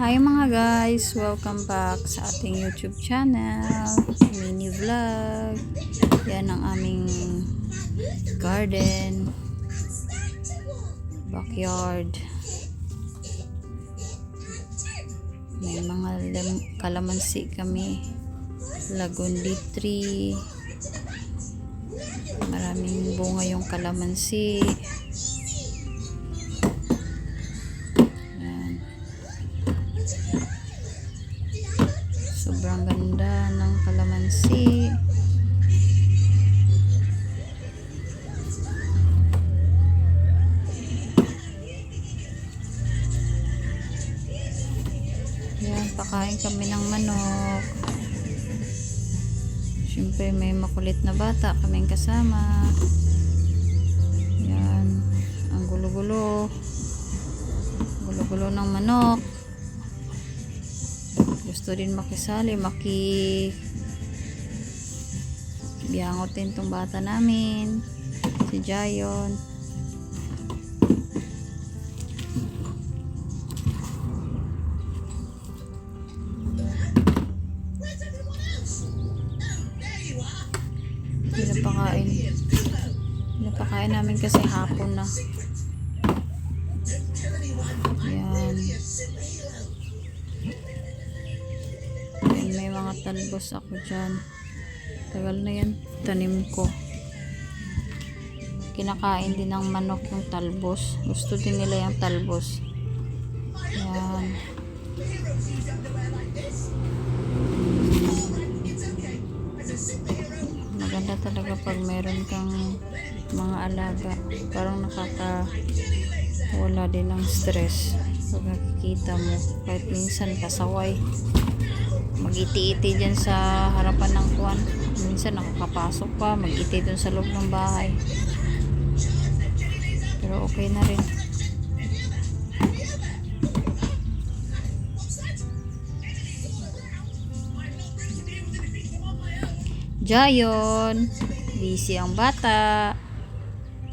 Hi mga guys! Welcome back sa ating YouTube channel. Mini vlog. Yan ang aming garden. Backyard. May mga kalamansi kami. Lagundi tree. Maraming bunga yung kalamansi. Sobrang ganda ng kalamansi. Yan, pakain kami ng manok. Siyempre, may makulit na bata kaming kasama. Yan, ang gulo-gulo. Gulo-gulo ng manok gusto din makisali, maki biyangotin tong bata namin si Jayon. Pinapakain. Pinapakain namin kasi hapon na mga talbos ako dyan. Tagal na yan. Tanim ko. Kinakain din ng manok yung talbos. Gusto din nila yung talbos. Yan. Maganda talaga pag meron kang mga alaga. Parang nakaka wala din ng stress pag nakikita mo kahit minsan pasaway magiti-iti dyan sa harapan ng kuwan. Minsan nakakapasok pa magiti dun sa loob ng bahay. Pero okay na rin. Jayon! Busy ang bata.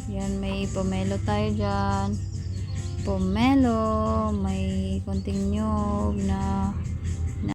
Yan may pomelo tayo dyan. Pomelo may konting nyog na